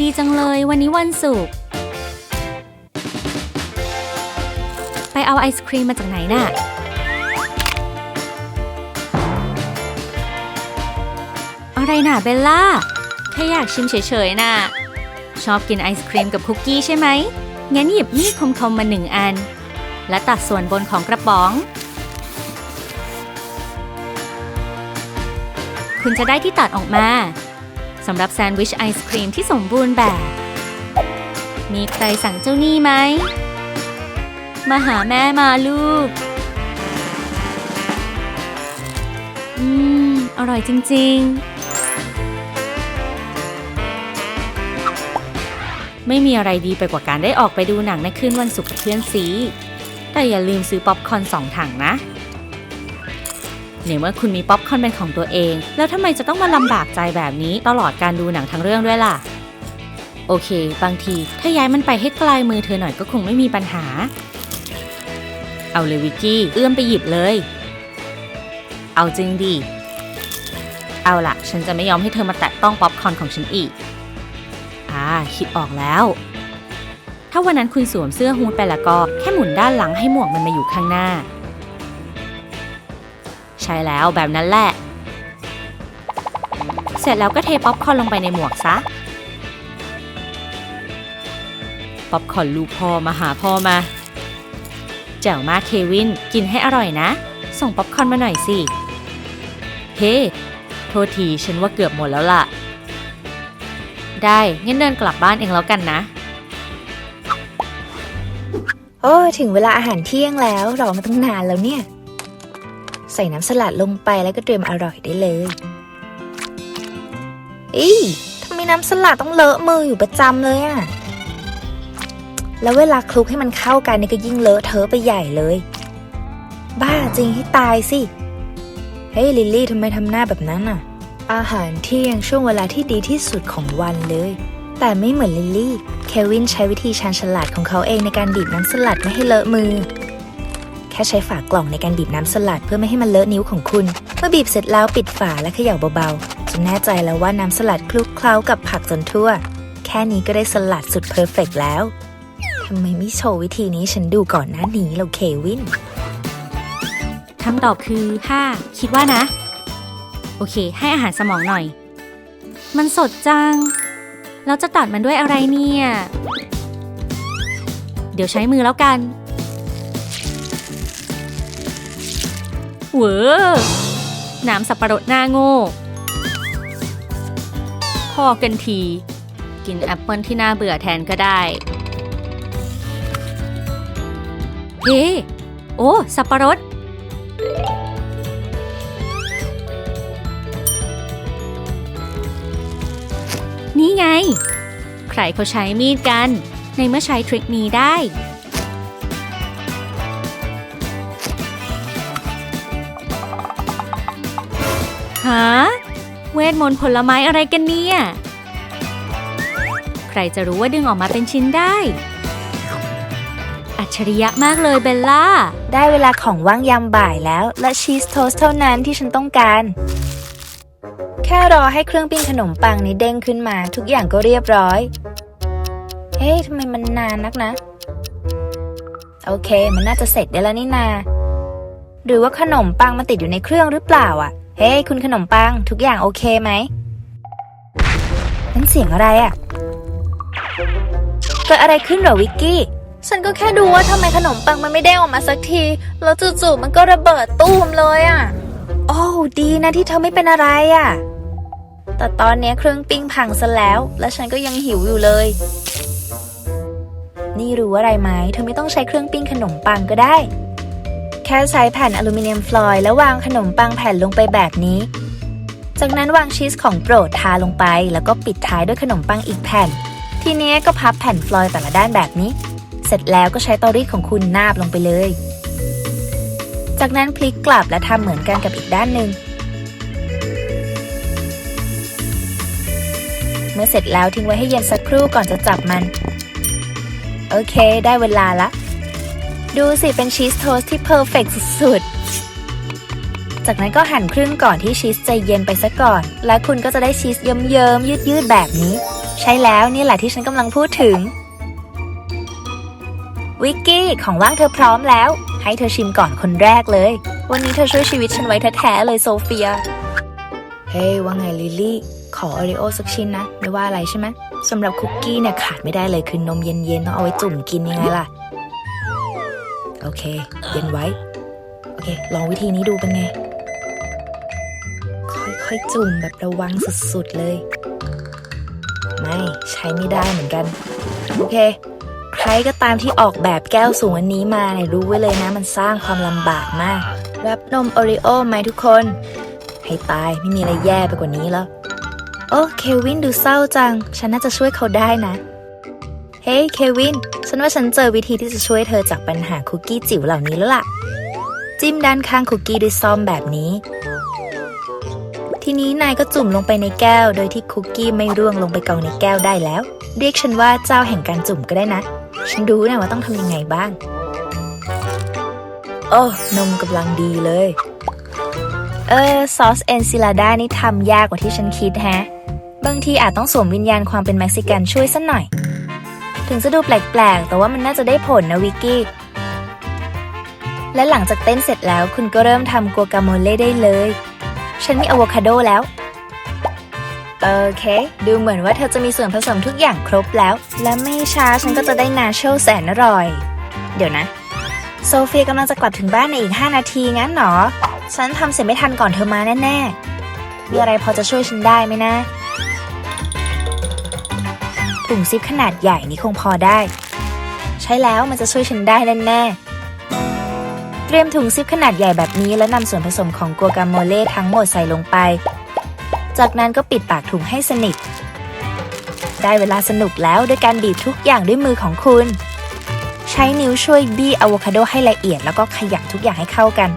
ดีจังเลยวันนี้วันศุกร์ไปเอาไอศครีมมาจากไหนน่ะ อะไรน่ะเบลล่า แค่อยากชิมเฉยๆน่ะ ชอบกินไอศครีมกับคุกกี้ใช่ไหม งั้นหยิบมีดคมๆมาหนึ่งอัน และตัดส่วนบนของกระป๋อง คุณจะได้ที่ตัดออกมาำหรับแซนด์วิชไอศครีมที่สมบูรณ์แบบ มีใครสั่งเจ้านี่ไหม มาหาแม่มาลูก อืม อร่อยจริง ๆ ไม่มีอะไรดีไปกว่าการได้ออกไปดูหนังในคืนวันศุกร์เพื่อนซีแต่อย่าลืมซื้อป๊อปคอร์นสองถังนะ ในเมื่อคุณมีป๊อปคอร์นเป็นของตัวเอง แล้วทำไมจะต้องมาลำบากใจแบบนี้ตลอดการดูหนังทั้งเรื่องด้วยล่ะ โอเค บางทีถ้าย้ายมันไปให้ไกลมือเธอหน่อยก็คงไม่มีปัญหา เอาเลยวิกกี้ เอื้อมไปหยิบเลย เอาจริงดิ เอาล่ะฉันจะไม่ยอมให้เธอมาแตะต้องป๊อปคอร์นของฉันอีก อ่า คิดออกแล้ว ถ้าวันนั้นคุณสวมเสื้อฮูดไปแล้วก็แค่หมุนด้านหลังให้หมวกมันมาอยู่ข้างหน้า ช่แล้วแบบนั้นแหละ เสร็จแล้วก็เทป๊อปคอร์นลงไปในหมวกซะ ป๊อปคอร์นลูกพ่อมาหาพ่อมาแจ๋วมากเควินกินให้อร่อยนะ ส่งป๊อปคอร์นมาหน่อยสิ เฮ้ โทษทีฉันว่าเกือบหมดแล้วล่ะ ได้งั้นเดินกลับบ้านเองแล้วกันนะโอ้ ถึงเวลาอาหารเที่ยงแล้ว รอมาตั้งนานแล้วเนี่ย ใส่น้ำสลัดลงไปแล้วก็เตรียมอร่อยได้เลยอีทำไมน้ำสลัดต้องเลอะมืออยู่ประจำเลยอะแล้วเวลาคลุกให้มันเข้ากันนี่ก็ยิ่งเลอะเทอะไปใหญ่เลย บ้าจริงให้ตายสิ เฮ้ยลิลลี่ทำไมทำหน้าแบบนั้นอะอาหารเที่ยงช่วงเวลาที่ดีที่สุดของวันเลย แต่ไม่เหมือนลิลลี่ เควินใช้วิธีชาญฉลาดของเขาเองในการบีบน้ำสลัดไม่ให้เลอะมือ ค่ใช้ฝากล่องในการบีบน้ำสลัดเพื่อไม่ให้มันเลอะนิ้วของคุณ เมื่อบีบเสร็จแล้วปิดฝาและเขย่าเบาๆจนแน่ใจแล้วว่าน้ำสลัดคลุกเคล้ากับผักจนทั่ว แค่นี้ก็ได้สลัดสุดเพอร์เฟกต์แล้วทำไมไม่โชว์วิธีนี้ฉันดูก่อนหน้านี้เราเควินคำตอบคือ 5 คิดว่านะ โอเค ให้อาหารสมองหน่อย มันสดจัง เราจะตัดมันด้วยอะไรเนี่ย เดี๋ยวใช้มือแล้วกัน เวอน้ำสับปะรดหน้าโง่พอกันที กินแอปเปิลที่น่าเบื่อแทนก็ได้เฮ้โอ้ สับปะรด นี่ไง ใครเขาใช้มีดกัน ในเมื่อใช้ทริคนี้ได้ะ เวทมนต์ผลไม้อะไรกันเนี่ย ใครจะรู้ว่าดึงออกมาเป็นชิ้นได้ อัจฉริยะมากเลยเบลล่า ได้เวลาของว่างยามบ่ายแล้ว และชีสโทสเท่านั้นที่ฉันต้องการ แค่รอให้เครื่องปิ้งขนมปังนี้เด้งขึ้นมา ทุกอย่างก็เรียบร้อย เฮ้ยทำไมมันนานนักนะ โอเค มันน่าจะเสร็จได้แล้วนี่นาหรือว่าขนมปังมันติดอยู่ในเครื่องหรือเปล่าอะ เฮ้ยคุณขนมปัง ทุกอย่างโอเคไหมนั่นเสียงอะไรอะ เกิดอะไรขึ้นเหรอวิกกี้ ฉันก็แค่ดูว่าทำไมขนมปังมันไม่เด้ออกมาสักที แล้วจู่ๆมันก็ระเบิดตูมเลยอะ่ะ โอ้ดีนะที่เธอไม่เป็นอะไรอะ่ะ แต่ตอนนี้เครื่องปิ้งพังซะแล้ว และฉันก็ยังหิวอยู่เลย นี่รู้อะไรไหม เธอไม่ต้องใช้เครื่องปิ้งขนมปังก็ได้ ค่ใช้แผ่นอลูมิเนียมฟลอยด์แล้ววางขนมปังแผ่นลงไปแบบนี้ จากนั้นวางชีสของโปรดทาลงไป แล้วก็ปิดท้ายด้วยขนมปังอีกแผ่น ทีนี้ก็พับแผ่นฟลอยด์แต่ละด้านแบบนี้ เสร็จแล้วก็ใช้เตารีดของคุณนาบลงไปเลย จากนั้นพลิกกลับและทำเหมือนกันกับอีกด้านหนึ่งเมื่อเสร็จแล้วทิ้งไว้ให้เย็นสักครู่ก่อนจะจับมัน โอเค ได้เวลาละ ดูสิเป็นชีสโทสต์ที่เพอร์เฟกสุดๆ จากนั้นก็หั่นครึ่งก่อนที่ชีสจะเย็นไปซะก่อน และคุณก็จะได้ชีสเยิ้มๆยืดๆแบบนี้ ใช่แล้วนี่แหละที่ฉันกำลังพูดถึง วิกกี้ของว่างเธอพร้อมแล้ว ให้เธอชิมก่อนคนแรกเลย วันนี้เธอช่วยชีวิตฉันไว้แท้ๆเลยโซเฟีย เฮ้ยว่าไงลิลลี่ ขอโอริโอสักชิ้นนะ ไม่ว่าอะไรใช่ไหมสำหรับคุกกี้เนี่ยขาดไม่ได้เลยคือนมเย็นๆต้องเอาไว้จุ่มกินยังไงล่ะ โอเค เย็นไว้ โอเค ลองวิธีนี้ดูเป็นไง ค่อยๆจุ่มแบบระวังสุดๆเลย ไม่ใช้ไม่ได้เหมือนกัน โอเค ใครก็ตามที่ออกแบบแก้วสูงอันนี้มาเนี่ยรู้ไว้เลยนะมันสร้างความลำบากมาก รับนมโอริโอไหมทุกคน ให้ตายไม่มีอะไรแย่ไปกว่านี้แล้ว โอ้เควินดูเศร้าจัง ฉันน่าจะช่วยเขาได้นะ เฮ้ยเควิน ฉันว่าฉันเจอวิธีที่จะช่วยเธอจากปัญหาคุกกี้จิ๋วเหล่านี้แล้วล่ะ จิ้มด้านข้างคุกกี้ด้วยซ่อมแบบนี้ ทีนี้นายก็จุ่มลงไปในแก้ว โดยที่คุกกี้ไม่ร่วงลงไปกองในแก้วได้แล้ว เรียกฉันว่าเจ้าแห่งการจุ่มก็ได้นะ ฉันรู้นะว่าต้องทำยังไงบ้าง โอ้ นมกำลังดีเลย เออซอสเอนซิลาด้านี่ทำยากกว่าที่ฉันคิดแฮะ บางทีอาจต้องสวมวิญญาณความเป็นเม็กซิกันช่วยสักหน่อย ถึงจะดูแปลกๆ แต่ว่ามันน่าจะได้ผลนะวิกกี้ และหลังจากเต้นเสร็จแล้วคุณก็เริ่มทำกัวกาโมเล่ได้เลย ฉันมีอะโวคาโดแล้ว โอเค ดูเหมือนว่าเธอจะมีส่วนผสมทุกอย่างครบแล้ว และไม่ช้าฉันก็จะได้นาโชแสนอร่อย เดี๋ยวนะ โซเฟียกำลังจะกลับถึงบ้านในอีก 5 นาทีงั้นเหรอ ฉันทำเสร็จไม่ทันก่อนเธอมาแน่ๆมีอะไรพอจะช่วยฉันได้ไหมนะ ถุงซิปขนาดใหญ่นี่คงพอได้ ใช่แล้วมันจะช่วยฉันได้แน่ๆ เตรียมถุงซิปขนาดใหญ่แบบนี้แล้วนำส่วนผสมของกัวกาโมเล่ทั้งหมดใส่ลงไป จากนั้นก็ปิดปากถุงให้สนิท ได้เวลาสนุกแล้วด้วยการบีบทุกอย่างด้วยมือของคุณ ใช้นิ้วช่วยบี้อะโวคาโดให้ละเอียดแล้วก็ขยำทุกอย่างให้เข้ากัน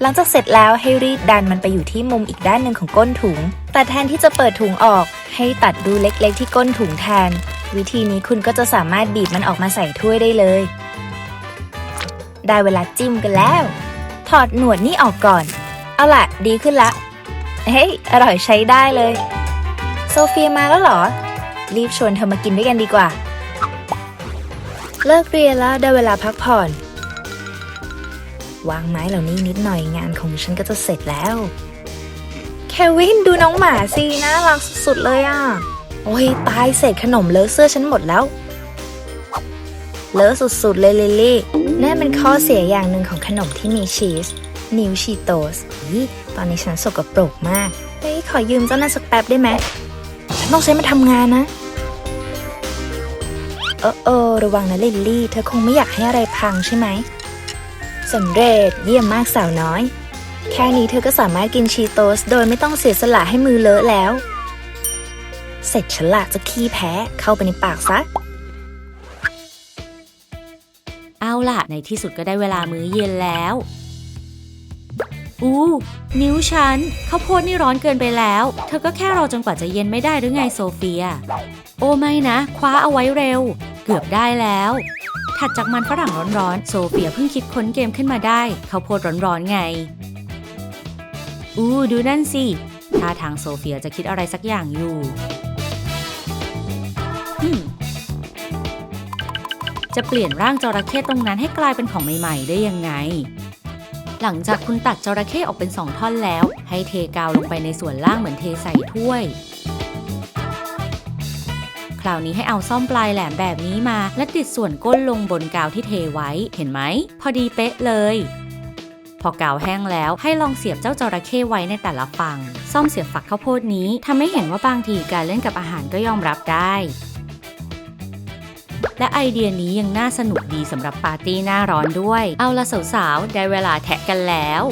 หลังจากเสร็จแล้วให้รีดดันมันไปอยู่ที่มุมอีกด้านหนึ่งของก้นถุง แต่แทนที่จะเปิดถุงออก ให้ตัดรูเล็กๆที่ก้นถุงแทน วิธีนี้คุณก็จะสามารถบีบมันออกมาใส่ถ้วยได้เลย ได้เวลาจิ้มกันแล้ว ถอดหนวดนี่ออกก่อน เอาล่ะ ดีขึ้นละ เฮ้ย อร่อยใช้ได้เลย โซเฟียมาแล้วหรอ รีบชวนเธอมากินด้วยกันดีกว่า เลิกเรียนแล้วได้เวลาพักผ่อน วางไม้เหล่านี้นิดหน่อยงานของฉันก็จะเสร็จแล้ว เควินดูน้องหมาสิน่ารักสุดๆเลยอะ โอ้ยตายเศษขนมเลอะเสื้อฉันหมดแล้ว เลอะสุดๆเลยลิลลี่นั่นเป็นข้อเสียอย่างหนึ่งของขนมที่มีชีส นิวชีโตสอีตอนนี้ฉันสกปรกมากเฮ้ยขอยืมเจ้านั่นสักแป๊บได้ไหมฉันต้องใช้มาทำงานนะ เออเออระวังนะลิลลี่ เธอคงไม่อยากให้อะไรพังใช่ไหมสำเร็จเยี่ยมมากสาวน้อย แค่นี้เธอก็สามารถกินชีโตส โดยไม่ต้องเสียสละให้มือเลอะแล้ว เสร็จฉละจะขี้แพ้เข้าไปในปากซะ เอาล่ะ ในที่สุดก็ได้เวลามื้อเย็นแล้ว อู้นิ้วฉันข้าวโพดนี่ร้อนเกินไปแล้ว เธอก็แค่รอจนกว่าจะเย็นไม่ได้หรือไงโซเฟีย โอ้ไม่นะ คว้าเอาไว้เร็ว เกือบได้แล้ว ถัดจากมันฝรั่งร้อนๆ โซเฟียเพิ่งคิดค้นเกมขึ้นมาได้ข้าวโพดร้อนๆไง อู้ดูนั่นสิท่าทางโซเฟียจะคิดอะไรสักอย่างอยู่จะเปลี่ยนร่างจระเข้ตรงนั้นให้กลายเป็นของใหม่ ๆ ได้ยังไง หลังจากคุณตัดจระเข้ออกเป็นสองท่อนแล้ว ให้เทกาวลงไปในส่วนล่างเหมือนเทใส่ถ้วย คราวนี้ให้เอาซ่อมปลายแหลมแบบนี้มา และติดส่วนก้นลงบนกาวที่เทไว้ เห็นไหม พอดีเป๊ะเลย พอกาวแห้งแล้วให้ลองเสียบเจ้าจระเข้ไว้ในแต่ละฝั่ง ซ่อมเสียบฝักข้าวโพดนี้ทำให้เห็นว่าบางทีการเล่นกับอาหารก็ยอมรับได้ และไอเดียนี้ยังน่าสนุกดีสำหรับปาร์ตี้หน้าร้อนด้วย เอาละสาวๆ ได้เวลาแทะกันแล้ว